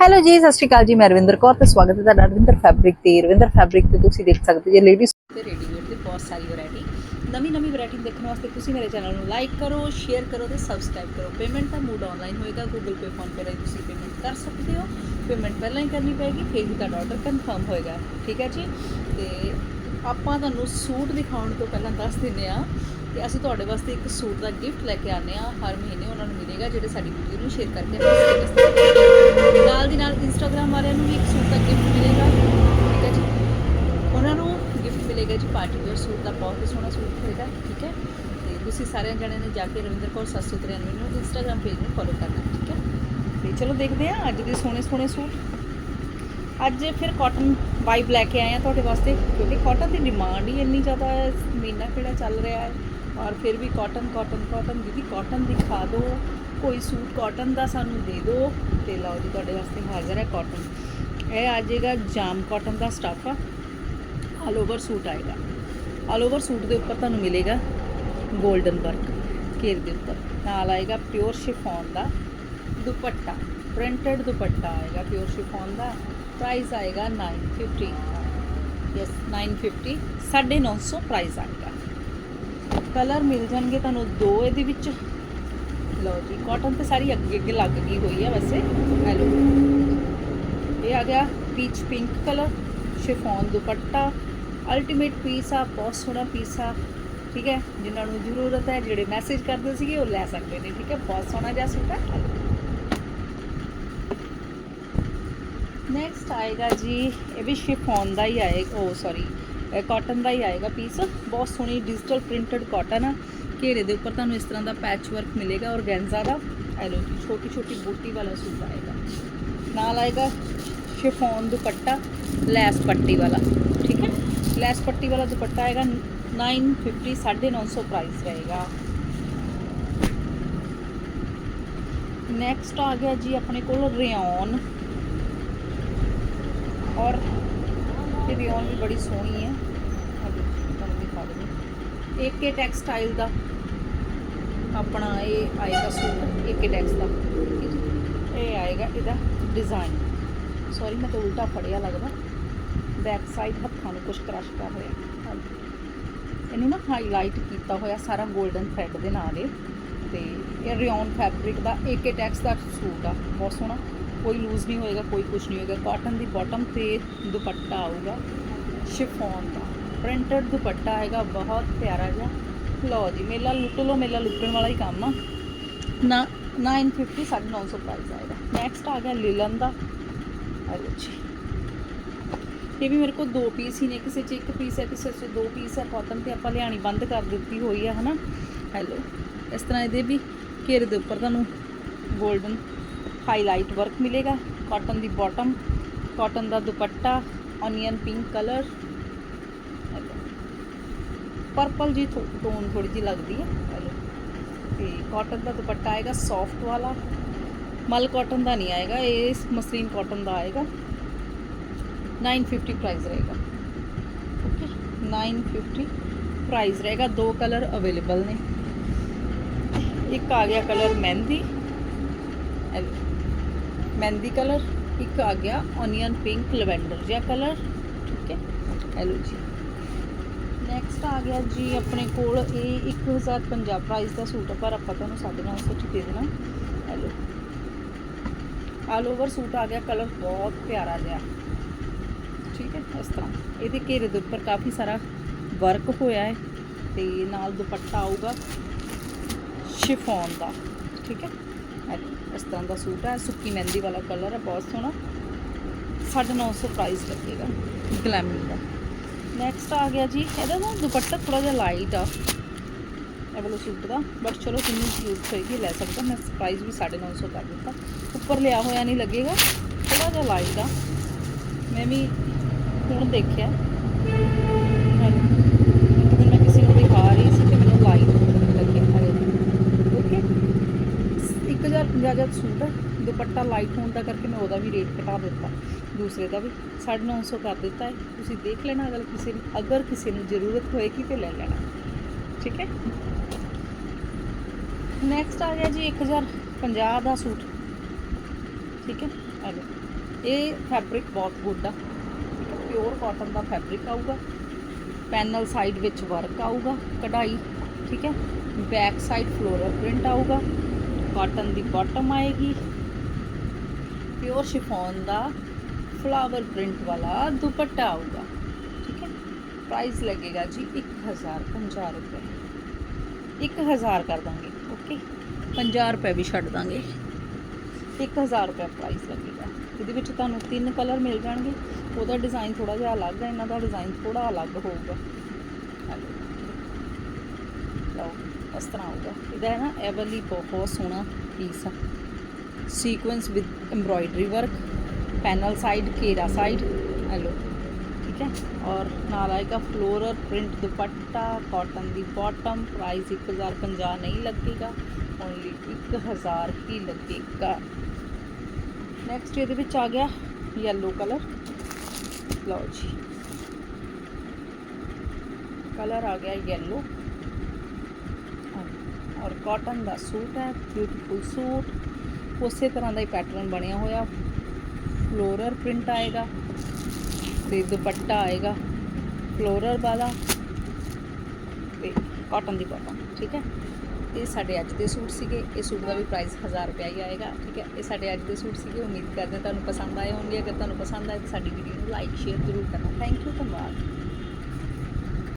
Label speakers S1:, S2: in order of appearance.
S1: Hello ਜੀ, ਸਤਿ ਸ਼੍ਰੀ ਅਕਾਲ ਜੀ, ਮੈਂ ਰਵਿੰਦਰ ਕੌਰ ਤੇ ਸਵਾਗਤ ਹੈ ਤੁਹਾਡਾ ਰਵਿੰਦਰ ਫੈਬਰਿਕ ਤੇ। ਰਵਿੰਦਰ ਫੈਬਰਿਕ ਤੇ ਤੁਸੀਂ ਦੇਖ ਸਕਦੇ ਜੇ ਲੇਡੀਜ਼ ਤੇ ਰੈਡੀਮੇਡ ਦੀ ਬਹੁਤ ਸਾਰੀ ਵੈਰਾਈਟੀ ਨਵੀਂ ਨਵੀਂ ਵੈਰਾਈਟੀ ਦੇਖਣ ਵਾਸਤੇ ਤੁਸੀਂ ਮੇਰੇ ਚੈਨਲ ਨੂੰ ਲਾਈਕ ਕਰੋ ਸ਼ੇਅਰ ਕਰੋ ਤੇ ਸਬਸਕ੍ਰਾਈਬ ਕਰੋ। ਪੇਮੈਂਟ ਦਾ ਮੂਡ ਆਨਲਾਈਨ ਹੋਏਗਾ ਗੂਗਲ ਪੇ ਫੋਨ ਪੇ ਰਾਹੀਂ ਤੁਸੀਂ ਪੇਮੈਂਟ ਕਰ ਸਕਦੇ ਹੋ। ਪੇਮੈਂਟ ਪਹਿਲਾਂ ਹੀ ਕਰਨੀ ਪਏਗੀ, ਫਿਰ ਹੀ ਤੁਹਾਡਾ ਆਰਡਰ ਕਨਫਰਮ ਹੋਏਗਾ। ਠੀਕ ਹੈ ਜੀ? ਤੇ ਆਪਾਂ ਤੁਹਾਨੂੰ ਸੂਟ ਦਿਖਾਉਣ ਤੋਂ ਪਹਿਲਾਂ ਦੱਸ ਦਿੰਦੇ ਆ ਕਿ ਅਸੀਂ ਤੁਹਾਡੇ ਵਾਸਤੇ ਇੱਕ ਸੂਟ ਦਾ ਗਿਫਟ ਲੈ ਕੇ ਆਨੇ ਆ ਹਰ ਮਹੀਨੇ ਉਹਨਾਂ ਨੂੰ ਮਿਲੇਗਾ, ਜਿਹੜੇ ਸਾਡੀ ਵੀਡੀਓ ਨੂੰ ਸ਼ੇਅਰ ਕਰਕੇ ਨਾਲ ਦੀ ਨਾਲ ਇੰਸਟਾਗ੍ਰam ਵਾਲਿਆਂ ਨੂੰ ਵੀ ਇੱਕ ਸੂਟ ਦਾ ਗਿਫਟ ਮਿਲੇਗਾ। ਠੀਕ ਹੈ ਜੀ? ਉਹਨਾਂ ਨੂੰ ਗਿਫਟ ਮਿਲੇਗਾ ਜੀ ਪਾਰਟੀ ਵੇਅਰ ਸੂਟ ਦਾ, ਬਹੁਤ ਹੀ ਸੋਹਣਾ ਸੂਟ ਹੋਏਗਾ ਠੀਕ ਹੈ? ਤੇ ਤੁਸੀਂ ਸਾਰਿਆਂ ਜਣਿਆਂ ਨੇ ਜਾ ਕੇ ਰਵਿੰਦਰ ਕੌਰ 793 ਨੂੰ ਇੰਸਟਾਗ੍ਰam ਪੇਜ ਨੂੰ ਫੋਲੋ ਕਰਨਾ, ਠੀਕ ਹੈ? ਤੇ ਚਲੋ ਦੇਖਦੇ ਹਾਂ, ਅੱਜ ਦੇ ਸੋਹਣੇ ਸੋਹਣੇ ਸੂਟ। ਅੱਜ ਫਿਰ ਕਾਟਨ ਵਾਈਬ ਲੈ ਕੇ ਆਏ ਆ ਤੁਹਾਡੇ ਵਾਸਤੇ, ਕਿਉਂਕਿ ਕਾਟਨ ਦੀ ਡਿਮਾਂਡ ਹੀ ਇੰਨੀ ਜ਼ਿਆਦਾ ਹੈ, ਮਹੀਨਾ ਕਿਹੜਾ ਚੱਲ ਰਿਹਾ ਹੈ। ਔਰ ਫਿਰ ਵੀ ਕਾਟਨ ਕਾਟਨ ਕਾਟਨ ਦੀਦੀ ਕਾਟਨ ਦਿਖਾ ਦਿਓ। ਕੋਈ ਸੂਟ ਕਾਟਨ ਦਾ ਸਾਨੂੰ ਦੇ ਦਿਓ ਤੇ ਲਓ ਜੀ, ਤੁਹਾਡੇ ਵਾਸਤੇ ਹਾਜ਼ਰ ਹੈ ਕਾਟਨ ਇਹ ਆ ਜਾਏਗਾ ਜਾਮ ਕਾਟਨ ਦਾ ਸਟੱਫ ਆ। ਆਲ ਓਵਰ ਸੂਟ ਆਏਗਾ। ਆਲ ਓਵਰ ਸੂਟ ਦੇ ਉੱਪਰ ਤੁਹਾਨੂੰ ਮਿਲੇਗਾ 골ਡਨ ਵਰਕ ਘੇਰ ਦੇ ਉੱਪਰ। ਨਾਲ ਆਏਗਾ ਪਿਓਰ ਸ਼ਿਫੋਨ ਦਾ ਦੁਪੱਟਾ। ਪ੍ਰਿੰਟਡ ਦੁਪੱਟਾ ਆਏਗਾ ਪਿਓਰ ਸ਼ਿਫੋਨ ਦਾ। ਪ੍ਰਾਈਸ ਆਏਗਾ 950 ਯਸ 950 950 ਪ੍ਰਾਈਸ ਆਏਗਾ। ਕਲਰ ਮਿਲ ਜਾਣਗੇ ਤੁਹਾਨੂੰ ਦੋ ਇਹਦੇ ਵਿੱਚ। ਲਓ ਜੀ ਕਾਟਨ ਤੇ ਸਾਰੀ ਅੱਗੇ ਅੱਗੇ ਲੱਗ ਗਈ ਹੋਈ ਹੈ ਵੈਸੇ। ਹੈਲੋ ਇਹ ਆ ਗਿਆ ਪੀਚ ਪਿੰਕ ਕਲਰ ਸ਼ਿਫੋਨ ਦੁਪੱਟਾ। ਅਲਟੀਮੇਟ ਪੀਸ ਆ, ਬਹੁਤ ਸੋਹਣਾ ਪੀਸ ਆ। ਠੀਕ ਹੈ, ਜਿਨ੍ਹਾਂ ਨੂੰ ਜ਼ਰੂਰਤ ਹੈ, ਜਿਹੜੇ ਮੈਸੇਜ ਕਰਦੇ ਸੀਗੇ, ਉਹ ਲੈ ਸਕਦੇ ਨੇ। ਠੀਕ ਹੈ, ਬਹੁਤ ਸੋਹਣਾ ਜਿਹਾ ਸੂਟ ਹੈ ਨੈਕਸਟ ਆਏਗਾ ਜੀ, ਇਹ ਵੀ ਸ਼ਿਫੋਨ ਦਾ ਹੀ ਆਏਗਾ ਉਹ ਸੌਰੀ ਕਾਟਨ ਦਾ ਹੀ ਆਏਗਾ ਪੀਸ ਬਹੁਤ ਸੋਹਣੀ ਡਿਜੀਟਲ ਪ੍ਰਿੰਟਡ ਕਾਟਨ ਆ। ਘੇਰੇ ਦੇ ਉੱਪਰ ਤੁਹਾਨੂੰ ਇਸ ਤਰ੍ਹਾਂ ਦਾ ਪੈਚ ਵਰਕ ਮਿਲੇਗਾ ਔਰਗੈਂਜ਼ਾ ਦਾ, ਇਹ ਲਓ ਜੀ ਛੋਟੀ ਛੋਟੀ ਬੂਟੀ ਵਾਲਾ ਸੂਟ ਆਏਗਾ। ਨਾਲ ਆਏਗਾ ਸ਼ਿਫੋਨ ਦੁਪੱਟਾ, ਲੈਸ ਪੱਟੀ ਵਾਲਾ, ਠੀਕ ਹੈ? ਲੈਸ ਪੱਟੀ ਵਾਲਾ ਦੁਪੱਟਾ ਆਏਗਾ 950 950 ਪ੍ਰਾਈਸ ਰਹੇਗਾ। ਨੈਕਸਟ ਆ ਗਿਆ ਜੀ ਆਪਣੇ ਕੋਲ ਰਿਓਨ। ਔਰ ਇਹ ਰਿਓਨ ਵੀ ਬੜੀ ਸੋਹਣੀ ਹੈ। ਤੁਹਾਨੂੰ ਦਿਖਾ ਦਿੰਦੀ ਏਕੇ ਟੈਕਸਟਾਈਲ ਦਾ ਆਪਣਾ ਇਹ ਆਏਗਾ ਸੂਟ ਏਕੇ ਟੈਕਸ ਦਾ। ਠੀਕ ਹੈ ਜੀ। ਇਹ ਆਏਗਾ ਇਹਦਾ ਡਿਜ਼ਾਈਨ ਸੌਰੀ ਮੈਂ ਤਾਂ ਉਲਟਾ ਫੜਿਆ ਲੱਗਦਾ। ਬੈਕ ਸਾਈਡ ਹੱਥਾਂ ਨੂੰ ਕੁਝ ਕ੍ਰਸ਼ ਕਰ ਰਿਹਾ। ਇਹਨੂੰ ਨਾ ਹਾਈਲਾਈਟ ਕੀਤਾ ਹੋਇਆ ਸਾਰਾ 골ਡਨ ਥ੍ਰੈਡ ਦੇ ਨਾਲ ਇਹ। ਤੇ ਇਹ ਰਿਓਨ ਫੈਬਰਿਕ ਦਾ ਏਕੇ ਟੈਕਸ ਦਾ ਸੂਟ ਆ। ਬਹੁਤ ਸੋਹਣਾ। ਕੋਈ ਲੂਜ਼ ਨਹੀਂ ਹੋਏਗਾ, ਕੋਈ ਕੁਝ ਨਹੀਂ ਹੋਏਗਾ। ਕਾਟਨ ਦੀ ਬਾਟਮ ਤੇ ਦੁਪੱਟਾ ਆਊਗਾ। ਸ਼ਿਫੋਨ ਦਾ। ਪ੍ਰਿੰਟਡ ਦੁਪੱਟਾ ਹੈਗਾ, ਬਹੁਤ ਪਿਆਰਾ ਜਿਹਾ। ਲਓ ਜੀ, ਮੇਲਾ ਲੁੱਟ ਲਓ ਮੇਲਾ ਲੁੱਟਣ ਵਾਲਾ ਹੀ ਕੰਮ ਆ। ਨਾ 950 950 ਪ੍ਰਾਈਸ ਆਏਗਾ। ਨੈਕਸਟ ਆ ਗਿਆ ਲਿਲਨ ਦਾ। ਆ ਲਓ ਜੀ। ਇਹ ਵੀ ਮੇਰੇ ਕੋਲ ਦੋ ਪੀਸ ਹੀ ਨੇ, ਕਿਸੇ 'ਚ ਇੱਕ ਪੀਸ ਹੈ, ਕਿਸੇ 'ਚ ਦੋ ਪੀਸ ਹੈ। ਕਾਟਨ ਤੇ ਆਪਾਂ ਲਿਆਣੀ ਬੰਦ ਕਰ ਦਿੱਤੀ ਹੋਈ ਹੈ ਹਨਾ? ਹੈਲੋ ਇਸ ਤਰ੍ਹਾਂ ਇਹਦੇ ਵੀ ਘੇਰੇ ਦੇ ਉੱਪਰ ਤੁਹਾਨੂੰ 골ਡਨ ਹਾਈਲਾਈਟ ਵਰਕ ਮਿਲੇਗਾ। ਕਾਟਨ ਦੀ ਬਾਟਮ ਕਾਟਨ ਦਾ ਦੁਪੱਟਾ onion pink colour hello purple ਜੀ ਟੋਨ ਥੋੜੀ ਜੀ ਲੱਗਦੀ ਹੈ ਤੇ ਕਾਟਨ ਦਾ ਦੁਪੱਟਾ ਆਏਗਾ ਸੌਫਟ ਵਾਲਾ। ਮਲ ਕਾਟਨ ਦਾ ਨਹੀਂ ਆਏਗਾ ਇਹ ਮਸਲੀਨ ਕਾਟਨ ਦਾ ਆਏਗਾ। 950 ਪ੍ਰਾਈਸ ਰਹੇਗਾ। ਓਕੇ 950 ਪ੍ਰਾਈਸ ਰਹੇਗਾ ਦੋ ਕਲਰ ਅਵੇਲੇਬਲ ਨੇ। ਇੱਕ ਆ ਗਿਆ ਕਲਰ ਮਹਿੰਦੀ। ਮਹਿੰਦੀ ਕਲਰ ਇੱਕ ਆ ਗਿਆ ਔਨੀਅਨ ਪਿੰਕ ਲਵੈਂਡਰ ਜਿਹਾ ਕਲਰ ਠੀਕ ਹੈ? ਹੈਲੋ ਜੀ। ਨੈਕਸਟ ਆ ਗਿਆ ਜੀ ਆਪਣੇ ਕੋਲ ਇਹ 1050 ਪ੍ਰਾਈਸ ਦਾ ਸੂਟ ਆ, ਪਰ ਆਪਾਂ ਤੁਹਾਨੂੰ 950 ਚ ਦੇ ਦੇਣਾ। ਹੈਲੋ ਆਲ ਓਵਰ ਸੂਟ ਆ ਗਿਆ ਕਲਰ ਬਹੁਤ ਪਿਆਰਾ ਜਿਹਾ। ਠੀਕ ਹੈ, ਇਸ ਤਰ੍ਹਾਂ। ਇਹਦੇ ਘੇਰੇ ਦੇ ਉੱਪਰ ਕਾਫੀ ਸਾਰਾ ਵਰਕ ਹੋਇਆ ਹੈ ਤੇ ਨਾਲ ਦੁਪੱਟਾ ਆਊਗਾ ਸ਼ਿਫੋਨ ਦਾ। ਠੀਕ ਹੈ। ਇਸ ਤਰ੍ਹਾਂ ਦਾ ਸੂਟ ਹੈ, ਸੁੱਕੀ ਮਹਿੰਦੀ ਵਾਲਾ ਕਲਰ ਹੈ, ਬਹੁਤ ਸੋਹਣਾ। 950 ਪ੍ਰਾਈਸ ਲੱਗੇਗਾ ਗਲੈਮੀ ਦਾ। ਨੈਕਸਟ ਆ ਗਿਆ ਜੀ, ਇਹਦਾ ਨਾ ਦੁਪੱਟਾ ਥੋੜਾ ਜਿਹਾ ਲਾਈਟ ਆ। ਇਹ ਵਾਲਾ ਸੂਟ ਦਾ। ਬਟ ਚਲੋ ਜਿੰਨੀ ਜ਼ਰੂਰਤ ਹੋਏਗੀ ਲੈ ਸਕਦਾ। ਮੈਂ ਪ੍ਰਾਈਸ ਵੀ 950 ਕਰ ਦਿੱਤਾ। ਉੱਪਰ ਲਿਆ ਹੋਇਆ ਨਹੀਂ ਲੱਗੇਗਾ। ਥੋੜਾ ਜਿਹਾ ਲਾਈਟ ਆ। ਮੈਂ ਵੀ ਹੁਣ ਦੇਖਿਆ। ਇੱਕ ਦਿਨ ਮੈਂ ਕਿਸੇ ਨੂੰ ਦਿਖਾ ਰਹੀ ਸੀ ਤੇ ਮੈਨੂੰ ਲਾਈਟ ਲੱਗਿਆ। ਹਰੇ ਓਕੇ 1050 ਦਾ ਸੂਟ ਹੈ ਦੁਪੱਟਾ ਲਾਈਟ ਹੋਣ ਦਾ ਕਰਕੇ ਮੈਂ ਉਹਦਾ ਵੀ ਰੇਟ ਘਟਾ ਦਿੱਤਾ। ਦੂਸਰੇ ਦਾ ਵੀ 950 ਕਰ ਦਿੱਤਾ ਹੈ। ਤੁਸੀਂ ਦੇਖ ਲੈਣਾ ਅਗਰ ਕਿਸੇ ਨੂੰ ਅਗਰ ਕਿਸੇ ਨੂੰ ਜ਼ਰੂਰਤ ਹੋਏਗੀ ਤੇ ਲੈ ਲੈਣਾ। ਠੀਕ ਹੈ? ਨੈਕਸਟ ਆ ਗਿਆ ਜੀ 1050 ਦਾ ਸੂਟ। ਠੀਕ ਹੈ? ਆ ਲਓ। ਇਹ ਫੈਬਰਿਕ ਬਹੁਤ ਗੁੱਡ ਆ। ਪਿਓਰ ਕਾਟਨ ਦਾ ਫੈਬਰਿਕ ਆਊਗਾ। ਪੈਨਲ ਸਾਈਡ ਵਿੱਚ ਵਰਕ ਆਊਗਾ ਕਢਾਈ। ਠੀਕ ਹੈ? ਬੈਕ ਸਾਈਡ ਫਲੋਰਲ ਪ੍ਰਿੰਟ ਆਊਗਾ। ਕਾਟਨ ਦੀ ਬਾਟਮ ਆਏਗੀ। ਪਿਓਰ ਸ਼ਿਫੋਨ ਦਾ ਫਲਾਵਰ ਪ੍ਰਿੰਟ ਵਾਲਾ ਦੁਪੱਟਾ ਆਊਗਾ। ਠੀਕ ਹੈ? ਪ੍ਰਾਈਸ ਲੱਗੇਗਾ ਜੀ 1050 ਰੁਪਏ। 1000 ਕਰ ਦਾਂਗੇ ਓਕੇ 50 ਰੁਪਏ ਵੀ ਛੱਡ ਦਾਂਗੇ। 1000 ਰੁਪਏ ਪ੍ਰਾਈਸ ਲੱਗੇਗਾ। ਇਹਦੇ ਵਿੱਚ ਤੁਹਾਨੂੰ ਤਿੰਨ ਕਲਰ ਮਿਲ ਜਾਣਗੇ। ਉਹਦਾ ਡਿਜ਼ਾਈਨ ਥੋੜਾ ਜਿਹਾ ਅਲੱਗ ਹੈ, ਇਹਨਾਂ ਦਾ ਡਿਜ਼ਾਈਨ ਥੋੜਾ ਅਲੱਗ ਹੋਊਗਾ। ਆ ਲਓ। ਇਸ ਤਰ੍ਹਾਂ ਆਊਗਾ। ਇਹਦਾ ਹੈ ਨਾ, ਇਹ ਵਾਲੀ ਬਹੁਤ ਸੋਹਣਾ ਪੀਸ ਆ। Sequence with embroidery work panel side ਘੇਰਾ ਸਾਈਡ ਹੈਲੋ ਠੀਕ ਹੈ ਔਰ ਨਾਲ ਆਏਗਾ ਫਲੋਰਲ ਪ੍ਰਿੰਟ ਦੁਪੱਟਾ ਕਾਟਨ ਦੀ ਬਾਟਮ ਪ੍ਰਾਈਸ 1050 ਨਹੀਂ ਲੱਗੇਗਾ ਓਨਲੀ 1000 ਹੀ ਲੱਗੇਗਾ ਨੈਕਸਟ ਇਹਦੇ ਵਿੱਚ ਆ ਗਿਆ ਯੈਲੋ ਕਲਰ ਲਓ ਜੀ ਕਲਰ ਆ ਗਿਆ ਯੈਲੋ ਔਰ ਕਾਟਨ ਦਾ ਸੂਟ ਹੈ ਬਿਊਟੀਫੁਲ ਸੂਟ ਉਸੇ ਤਰ੍ਹਾਂ ਦਾ ਹੀ ਪੈਟਰਨ ਬਣਿਆ ਹੋਇਆ। ਫਲੋਰਲ ਪ੍ਰਿੰਟ ਆਏਗਾ, ਤੇ ਦੁਪੱਟਾ ਆਏਗਾ ਫਲੋਰਲ ਵਾਲਾ ਤੇ ਕਾਟਨ ਦੀ ਬਾਟਮ ਠੀਕ ਹੈ? ਇਹ ਸਾਡੇ ਅੱਜ ਦੇ ਸੂਟ ਸੀਗੇ, ਇਹ ਸੂਟ ਦਾ ਵੀ ਪ੍ਰਾਈਸ 1000 ਰੁਪਏ ਹੀ ਆਏਗਾ, ਠੀਕ ਹੈ? ਇਹ ਸਾਡੇ ਅੱਜ ਦੇ ਸੂਟ ਸੀਗੇ, ਉਮੀਦ ਕਰਦੇ ਤੁਹਾਨੂੰ ਪਸੰਦ ਆਏ ਹੋਣਗੇ। ਅਗਰ ਤੁਹਾਨੂੰ ਪਸੰਦ ਆਏ ਤਾਂ ਸਾਡੀ ਵੀਡੀਓ ਨੂੰ ਲਾਈਕ ਸ਼ੇਅਰ ਜ਼ਰੂਰ ਕਰਨਾ। ਥੈਂਕ ਯੂ ਧੰਨਵਾਦ।